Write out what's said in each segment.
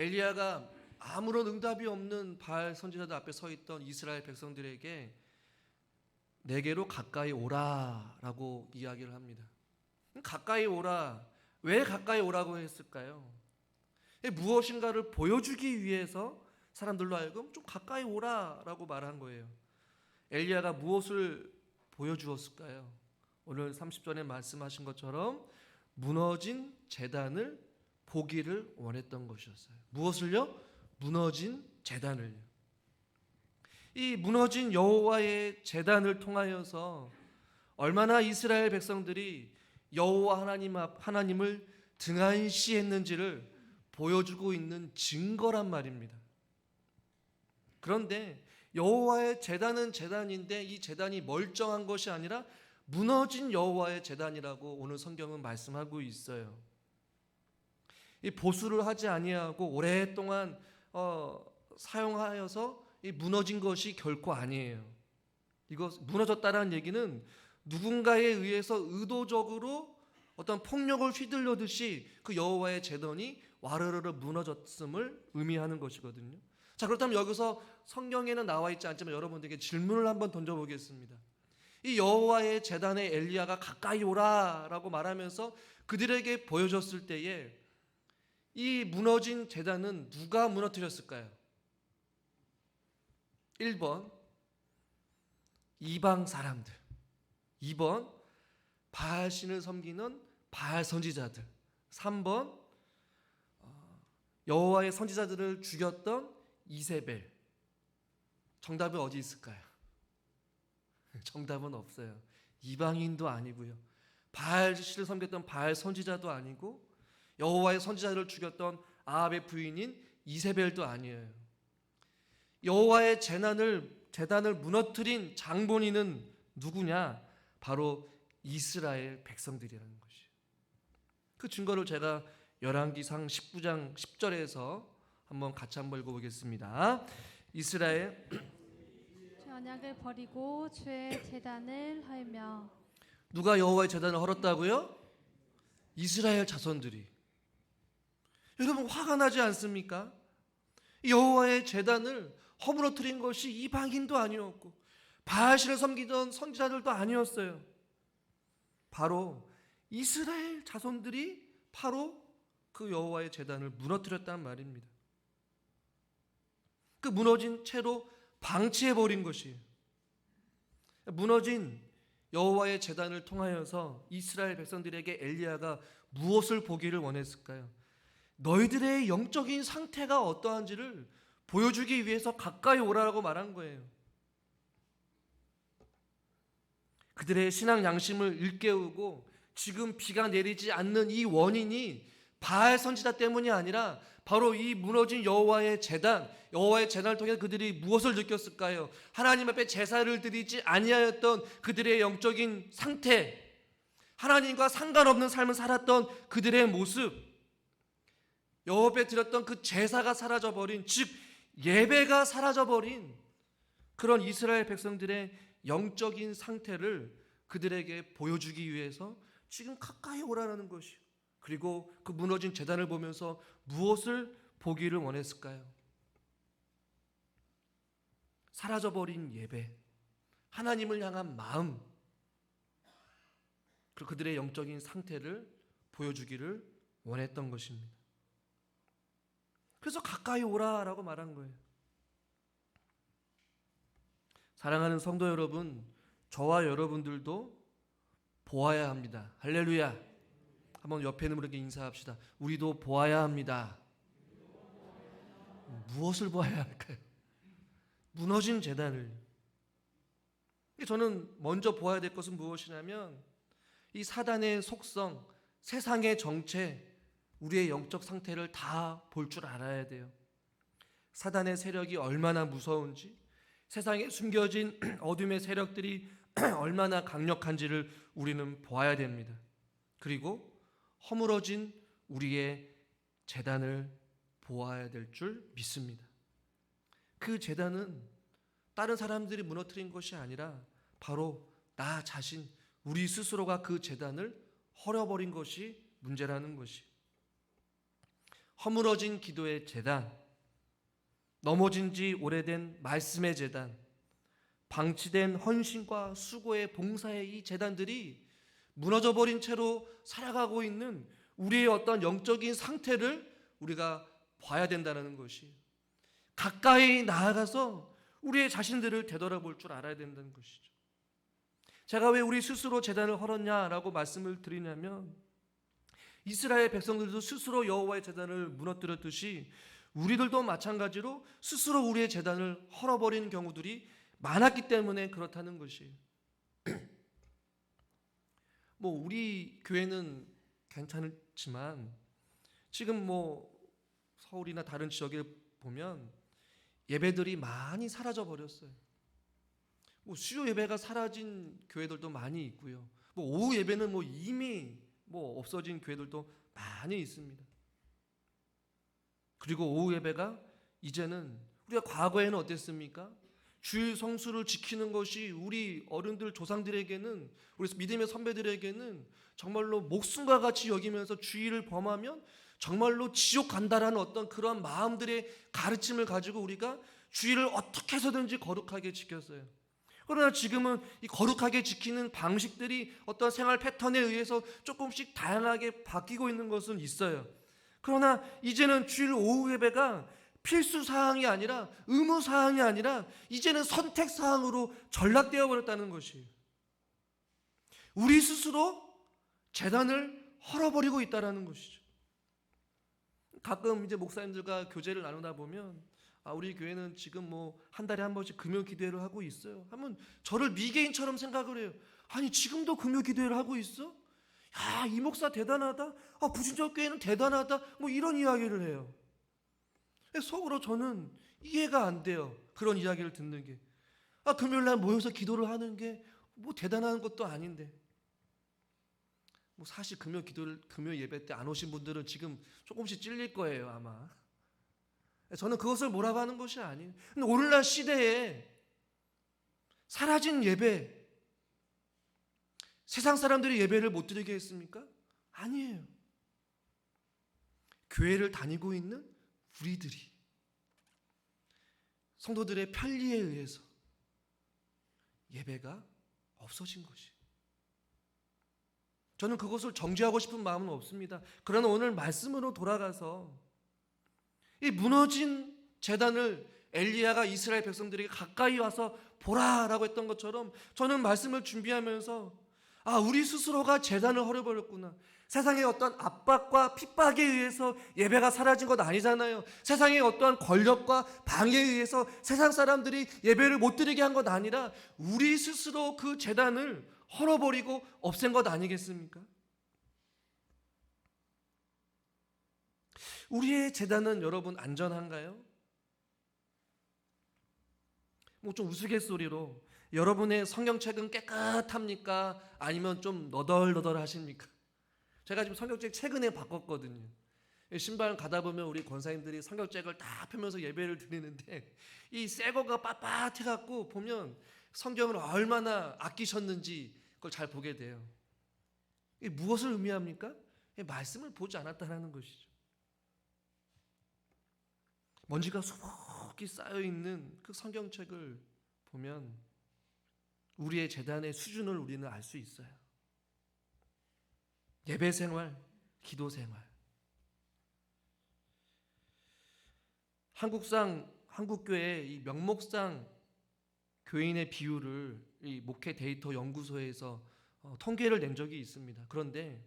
엘리야가 아무런 응답이 없는 바알 선지자들 앞에 서 있던 이스라엘 백성들에게 내게로 가까이 오라라고 이야기를 합니다. 가까이 오라. 왜 가까이 오라고 했을까요? 무엇인가를 보여주기 위해서 사람들로 하여금 좀 가까이 오라라고 말한 거예요. 엘리야가 무엇을 보여주었을까요? 오늘 30절에 말씀하신 것처럼 무너진 재단을 보기를 원했던 것이었어요. 무엇을요? 무너진 재단을요. 이 무너진 여호와의 재단을 통하여서 얼마나 이스라엘 백성들이 여호와 하나님 앞 하나님을 등한시했는지를 보여주고 있는 증거란 말입니다. 그런데 여호와의 재단은 재단인데 이 재단이 멀쩡한 것이 아니라 무너진 여호와의 재단이라고 오늘 성경은 말씀하고 있어요. 이 보수를 하지 아니하고 오랫동안 어, 사용하여서 이 무너진 것이 결코 아니에요. 이거 무너졌다라는 얘기는 누군가에 의해서 의도적으로 어떤 폭력을 휘둘러듯이 그 여호와의 재단이 와르르르 무너졌음을 의미하는 것이거든요. 자 그렇다면 여기서 성경에는 나와 있지 않지만 여러분들에게 질문을 한번 던져보겠습니다. 이 여호와의 재단에 엘리야가 가까이 오라라고 말하면서 그들에게 보여줬을 때에 이 무너진 재단은 누가 무너뜨렸을까요? 1번 이방 사람들 2번 바알 신을 섬기는 바알 선지자들 3번 어, 여호와의 선지자들을 죽였던 이세벨 정답은 어디 있을까요? 정답은 없어요. 이방인도 아니고요. 바알 신을 섬겼던 바알 선지자도 아니고 여호와의 선지자를 죽였던 아합의 부인인 이세벨도 아니에요. 여호와의 재난을 재단을 무너뜨린 장본인은 누구냐? 바로 이스라엘 백성들이라는 것이. 그 증거를 제가 열왕기상 19장 10절에서 한번 같이 한번 읽어보겠습니다. 이스라엘 죄 언약을 버리고 주의 재단을 헐며 누가 여호와의 재단을 헐었다고요? 이스라엘 자손들이. 여러분 화가 나지 않습니까? 여호와의 재단을 허물어뜨린 것이 이방인도 아니었고 바알신을 섬기던 선지자들도 아니었어요. 바로 이스라엘 자손들이 바로 그 여호와의 재단을 무너뜨렸단 말입니다. 그 무너진 채로 방치해 버린 것이에요. 무너진 여호와의 재단을 통하여서 이스라엘 백성들에게 엘리야가 무엇을 보기를 원했을까요? 너희들의 영적인 상태가 어떠한지를 보여주기 위해서 가까이 오라라고 말한 거예요. 그들의 신앙 양심을 일깨우고 지금 비가 내리지 않는 이 원인이 바알 선지자 때문이 아니라 바로 이 무너진 여호와의 재단, 여호와의 재단을 통해 그들이 무엇을 느꼈을까요? 하나님 앞에 제사를 드리지 아니하였던 그들의 영적인 상태, 하나님과 상관없는 삶을 살았던 그들의 모습, 여호와 앞에 드렸던 그 제사가 사라져 버린 즉 예배가 사라져 버린 그런 이스라엘 백성들의 영적인 상태를 그들에게 보여주기 위해서 지금 가까이 오라는 것이요. 그리고 그 무너진 재단을 보면서 무엇을 보기를 원했을까요? 사라져버린 예배, 하나님을 향한 마음, 그리고 그들의 영적인 상태를 보여주기를 원했던 것입니다. 그래서 가까이 오라라고 말한 거예요. 사랑하는 성도 여러분, 저와 여러분들도 보아야 합니다. 할렐루야. 한번 옆에 있는 분에게 인사합시다. 우리도 보아야 합니다. 무엇을 보아야 할까요? 무너진 재단을. 저는 먼저 보아야 될 것은 무엇이냐면 이 사단의 속성, 세상의 정체, 우리의 영적 상태를 다 볼 줄 알아야 돼요. 사단의 세력이 얼마나 무서운지, 세상에 숨겨진 어둠의 세력들이 얼마나 강력한지를 우리는 보아야 됩니다. 그리고 허물어진 우리의 재단을 보아야 될 줄 믿습니다. 그 재단은 다른 사람들이 무너뜨린 것이 아니라 바로 나 자신, 우리 스스로가 그 재단을 헐어버린 것이 문제라는 것이. 허물어진 기도의 재단, 넘어진 지 오래된 말씀의 재단, 방치된 헌신과 수고의 봉사의 이 재단들이 무너져 버린 채로 살아가고 있는 우리의 어떤 영적인 상태를 우리가 봐야 된다는 것이 가까이 나아가서 우리의 자신들을 되돌아볼 줄 알아야 된다는 것이죠. 제가 왜 우리 스스로 재단을 헐었냐라고 말씀을 드리냐면 이스라엘 백성들도 스스로 여호와의 재단을 무너뜨렸듯이 우리들도 마찬가지로 스스로 우리의 재단을 헐어버리는 경우들이 많았기 때문에 그렇다는 것이. 뭐 우리 교회는 괜찮지만 지금 뭐 서울이나 다른 지역에 보면 예배들이 많이 사라져 버렸어요. 뭐 수요 예배가 사라진 교회들도 많이 있고요. 뭐 오후 예배는 뭐 이미 뭐 없어진 교회들도 많이 있습니다. 그리고 오후 예배가 이제는 우리가 과거에는 어땠습니까? 주일 성수를 지키는 것이 우리 어른들 조상들에게는 우리 믿음의 선배들에게는 정말로 목숨과 같이 여기면서 주의를 범하면 정말로 지옥 간다라는 어떤 그런 마음들의 가르침을 가지고 우리가 주의를 어떻게 해서든지 거룩하게 지켰어요. 그러나 지금은 이 거룩하게 지키는 방식들이 어떤 생활 패턴에 의해서 조금씩 다양하게 바뀌고 있는 것은 있어요. 그러나 이제는 주일 오후 예배가 필수 사항이 아니라 의무 사항이 아니라 이제는 선택 사항으로 전락되어 버렸다는 것이 우리 스스로 재단을 헐어버리고 있다라는 것이죠. 가끔 이제 목사님들과 교제를 나누다 보면 아 우리 교회는 지금 뭐 한 달에 한 번씩 금요 기도회를 하고 있어요. 하면 저를 미개인처럼 생각을 해요. 아니 지금도 금요 기도회를 하고 있어? 야 이 목사 대단하다. 아 부진적 교회는 대단하다. 뭐 이런 이야기를 해요. 속으로 저는 이해가 안 돼요. 그런 이야기를 듣는 게. 아 금요일 날 모여서 기도를 하는 게 뭐 대단한 것도 아닌데. 뭐 사실 금요 기도를 금요 예배 때 안 오신 분들은 지금 조금씩 찔릴 거예요 아마. 저는 그것을 뭐라고 하는 것이 아니에요. 근데 오늘날 시대에 사라진 예배, 세상 사람들이 예배를 못 드리게 했습니까? 아니에요. 교회를 다니고 있는 우리들이 성도들의 편리에 의해서 예배가 없어진 것이. 저는 그것을 정죄하고 싶은 마음은 없습니다. 그러나 오늘 말씀으로 돌아가서 이 무너진 재단을 엘리야가 이스라엘 백성들에게 가까이 와서 보라라고 했던 것처럼 저는 말씀을 준비하면서 아 우리 스스로가 재단을 헐어버렸구나. 세상의 어떤 압박과 핍박에 의해서 예배가 사라진 것 아니잖아요. 세상의 어떠한 권력과 방해에 의해서 세상 사람들이 예배를 못 드리게 한 것 아니라 우리 스스로 그 재단을 헐어버리고 없앤 것 아니겠습니까? 우리의 재단은 여러분 안전한가요? 뭐 좀 우스갯소리로 여러분의 성경책은 깨끗합니까? 아니면 좀 너덜너덜 하십니까? 제가 지금 성경책 최근에 바꿨거든요. 신발 가다 보면 우리 권사님들이 성경책을 다 펴면서 예배를 드리는데 이 새거가 빳빳해 갖고 보면 성경을 얼마나 아끼셨는지 그걸 잘 보게 돼요. 이 무엇을 의미합니까? 이 말씀을 보지 않았다는 것이죠. 먼지가 수북히 쌓여 있는 그 성경책을 보면 우리의 재단의 수준을 우리는 알 수 있어요. 예배 생활, 기도 생활. 한국상 한국교회 이 명목상 교인의 비율을 이 목회 데이터 연구소에서 어, 통계를 낸 적이 있습니다. 그런데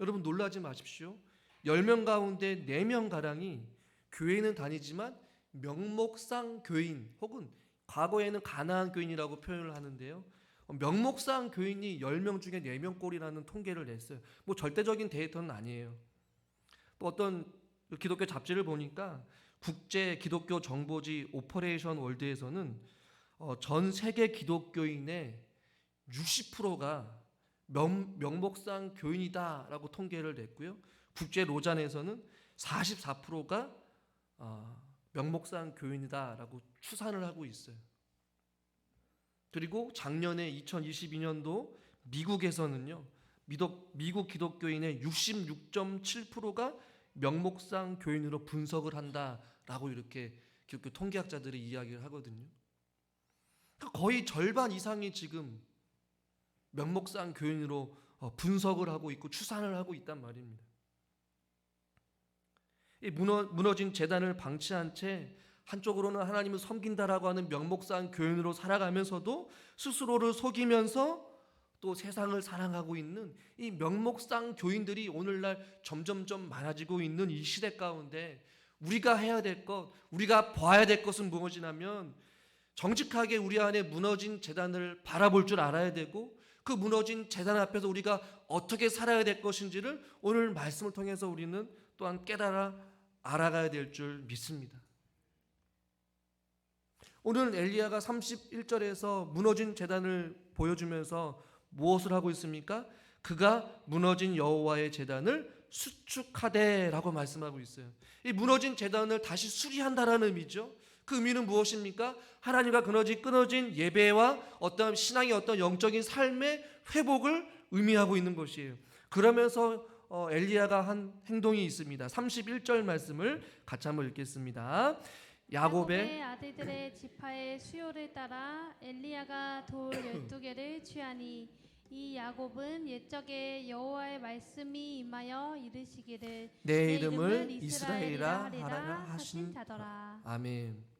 여러분 놀라지 마십시오. 10명 가운데 4명 가량이 교회는 다니지만 명목상 교인 혹은 과거에는 가나안 교인이라고 표현을 하는데요. 어, 명목상 교인이 10명 중에 4명 꼴이라는 통계를 냈어요. 뭐 절대적인 데이터는 아니에요. 또 어떤 기독교 잡지를 보니까 국제 기독교 정보지 오퍼레이션 월드에서는 어, 전 세계 기독교인의 60%가 명, 명목상 교인이다라고 통계를 냈고요. 국제 로잔에서는 44%가 어, 명목상 교인이다라고 추산을 하고 있어요. 그리고 작년에 2022년도 미국에서는요. 미국, 미국 기독교인의 66.7%가 명목상 교인으로 분석을 한다라고 이렇게 기독교 통계학자들이 이야기를 하거든요. 그러니까 거의 절반 이상이 지금 명목상 교인으로 어, 분석을 하고 있고 추산을 하고 있단 말입니다. 이 무너, 무너진 재단을 방치한 채 한쪽으로는 하나님을 섬긴다라고 하는 명목상 교인으로 살아가면서도 스스로를 속이면서 또 세상을 사랑하고 있는 이 명목상 교인들이 오늘날 점점점 많아지고 있는 이 시대 가운데 우리가 해야 될 것, 우리가 봐야 될 것은 무엇이냐면 정직하게 우리 안에 무너진 재단을 바라볼 줄 알아야 되고 그 무너진 재단 앞에서 우리가 어떻게 살아야 될 것인지를 오늘 말씀을 통해서 우리는 또한 깨달아 알아가야 될 줄 믿습니다. 오늘 엘리야가 31절에서 무너진 재단을 보여주면서 무엇을 하고 있습니까? 그가 무너진 여호와의 재단을 수축하되라고 말씀하고 있어요. 이 무너진 재단을 다시 수리한다라는 의미죠. 그 의미는 무엇입니까? 하나님과 끊어진 끊어진 예배와 어떤 신앙의 어떤 영적인 삶의 회복을 의미하고 있는 것이에요. 그러면서 어, 엘리야가 한 행동이 있습니다. 31절 말씀을 같이 한번 읽겠습니다. 야곱의 아들들의 지파의 수요를 따라 엘리야가 돌 열두 개를 취하니 이 야곱은 옛적에 여호와의 말씀이 임하여 이르시기를 내 이름을 이스라엘이라 하라 하신 자더라. 아멘.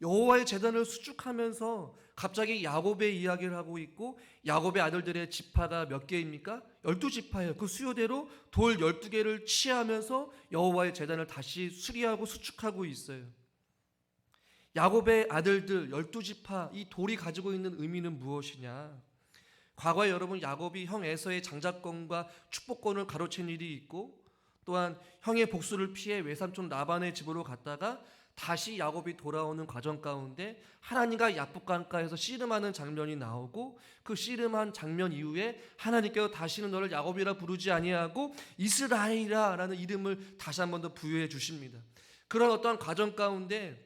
여호와의 재단을 수축하면서 갑자기 야곱의 이야기를 하고 있고 야곱의 아들들의 지파가 몇 개입니까? 열두 지파예요. 그 수요대로 돌 열두 개를 취하면서 여호와의 재단을 다시 수리하고 수축하고 있어요. 야곱의 아들들 열두 지파 이 돌이 가지고 있는 의미는 무엇이냐? 과거에 여러분 야곱이 형 에서의 장자권과 축복권을 가로챈 일이 있고 또한 형의 복수를 피해 외삼촌 라반의 집으로 갔다가 다시 야곱이 돌아오는 과정 가운데 하나님과 야복강가에서 씨름하는 장면이 나오고 그 씨름한 장면 이후에 하나님께서 다시는 너를 야곱이라 부르지 아니하고 이스라엘이라라는 이름을 다시 한 번 더 부여해 주십니다. 그런 어떤 과정 가운데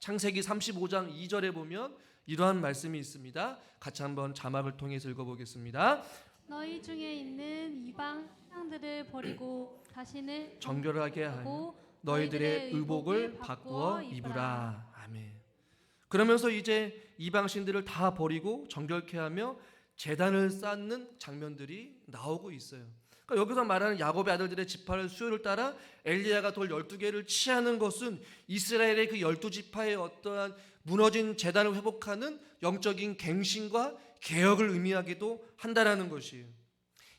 창세기 35장 2절에 보면 이러한 말씀이 있습니다. 같이 한번 자막을 통해서 읽어보겠습니다. 너희 중에 있는 이방 신앙들을 버리고 자신을 정결하게 하고 너희들의 의복을 바꾸어 입으라. 아멘. 그러면서 이제 이방신들을 다 버리고 정결케 하며 재단을 쌓는 장면들이 나오고 있어요. 그러니까 여기서 말하는 야곱의 아들들의 지파를 수요를 따라 엘리야가 돌 12개를 취하는 것은 이스라엘의 그 12지파의 어떠한 무너진 재단을 회복하는 영적인 갱신과 개혁을 의미하기도 한다라는 것이에요.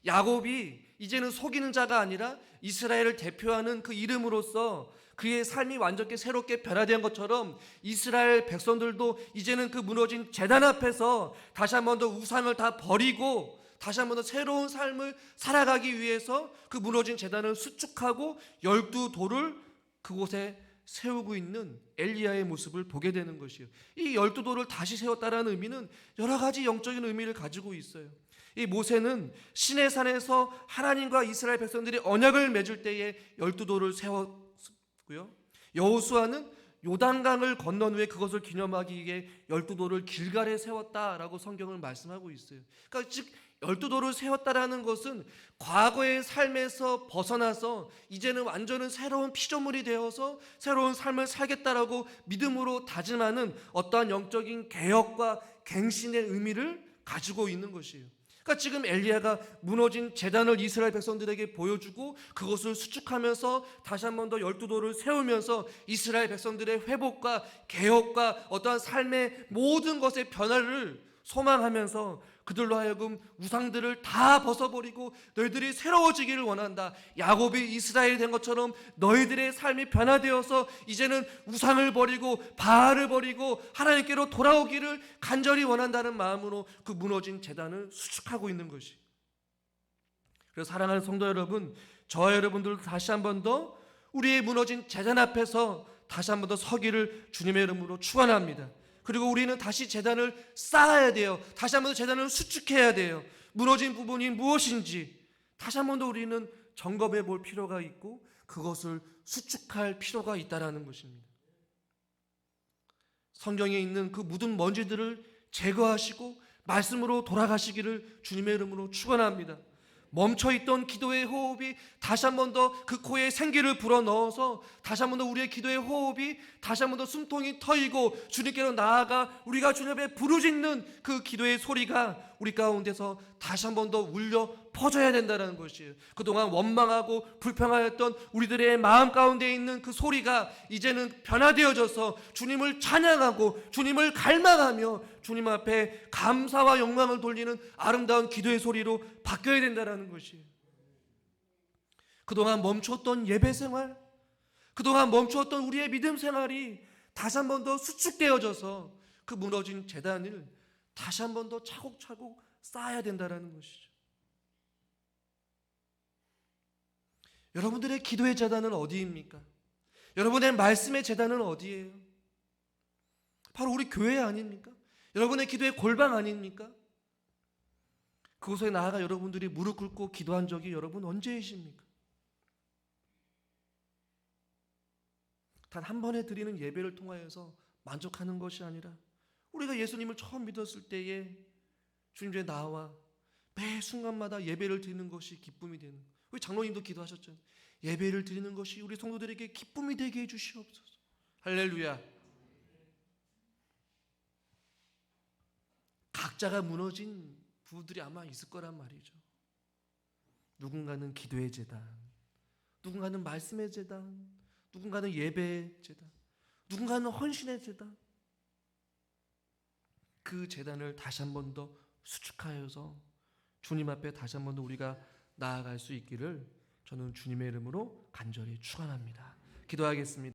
야곱이 이제는 속이는 자가 아니라 이스라엘을 대표하는 그 이름으로서 그의 삶이 완전히 새롭게 변화된 것처럼 이스라엘 백성들도 이제는 그 무너진 재단 앞에서 다시 한 번 더 우상을 다 버리고 다시 한 번 더 새로운 삶을 살아가기 위해서 그 무너진 재단을 수축하고 열두 돌을 그곳에 세우고 있는 엘리야의 모습을 보게 되는 것이에요. 이 열두 돌을 다시 세웠다라는 의미는 여러 가지 영적인 의미를 가지고 있어요. 이 모세는 신의 산에서 하나님과 이스라엘 백성들이 언약을 맺을 때에 열두 돌을 세웠고요. 여호수아는 요단강을 건넌 후에 그것을 기념하기 위해 열두 돌을 길갈에 세웠다라고 성경을 말씀하고 있어요. 그러니까 즉 열두 돌을 세웠다라는 것은 과거의 삶에서 벗어나서 이제는 완전한 새로운 피조물이 되어서 새로운 삶을 살겠다라고 믿음으로 다짐하는 어떠한 영적인 개혁과 갱신의 의미를 가지고 있는 것이에요. 그러니까 지금 엘리야가 무너진 재단을 이스라엘 백성들에게 보여주고 그것을 수축하면서 다시 한 번 더 열두 돌을 세우면서 이스라엘 백성들의 회복과 개혁과 어떠한 삶의 모든 것의 변화를 소망하면서 그들로 하여금 우상들을 다 벗어버리고 너희들이 새로워지기를 원한다. 야곱이 이스라엘 된 것처럼 너희들의 삶이 변화되어서 이제는 우상을 버리고 바알을 버리고 하나님께로 돌아오기를 간절히 원한다는 마음으로 그 무너진 재단을 수축하고 있는 것이. 그래서 사랑하는 성도 여러분, 저와 여러분들 다시 한 번 더 우리의 무너진 재단 앞에서 다시 한 번 더 서기를 주님의 이름으로 축원합니다. 그리고 우리는 다시 재단을 쌓아야 돼요. 다시 한 번 더 재단을 수축해야 돼요. 무너진 부분이 무엇인지 다시 한 번 더 우리는 점검해 볼 필요가 있고 그것을 수축할 필요가 있다라는 것입니다. 성경에 있는 그 묻은 먼지들을 제거하시고 말씀으로 돌아가시기를 주님의 이름으로 축원합니다. 멈춰있던 기도의 호흡이 다시 한 번 더 그 코에 생기를 불어넣어서 다시 한 번 더 우리의 기도의 호흡이 다시 한 번 더 숨통이 터이고 주님께로 나아가 우리가 주님 앞에 부르짖는 그 기도의 소리가 우리 가운데서 다시 한 번 더 울려 퍼져야 된다는 것이에요. 그동안 원망하고 불평하였던 우리들의 마음 가운데 있는 그 소리가 이제는 변화되어져서 주님을 찬양하고 주님을 갈망하며 주님 앞에 감사와 영광을 돌리는 아름다운 기도의 소리로 바뀌어야 된다는 것이에요. 그동안 멈췄던 예배 생활, 그동안 멈추었던 우리의 믿음 생활이 다시 한 번 더 수축되어져서 그 무너진 재단을 다시 한 번 더 차곡차곡 쌓아야 된다는 것이죠. 여러분들의 기도의 재단은 어디입니까? 여러분의 말씀의 재단은 어디예요? 바로 우리 교회 아닙니까? 여러분의 기도의 골방 아닙니까? 그곳에 나아가 여러분들이 무릎 꿇고 기도한 적이 여러분 언제이십니까? 단 한 번에 드리는 예배를 통하여서 만족하는 것이 아니라 우리가 예수님을 처음 믿었을 때에 주님께 나와 매 순간마다 예배를 드리는 것이 기쁨이 되는 거예요. 우리 장로님도 기도하셨죠. 예배를 드리는 것이 우리 성도들에게 기쁨이 되게 해 주시옵소서. 할렐루야. 각자가 무너진 부부들이 아마 있을 거란 말이죠. 누군가는 기도의 재단, 누군가는 말씀의 재단, 누군가는 예배의 재단, 누군가는 헌신의 재단. 그 재단을 다시 한 번 더 수축하여서 주님 앞에 다시 한 번 더 우리가 나아갈 수 있기를 저는 주님의 이름으로 간절히 축원합니다. 기도하겠습니다.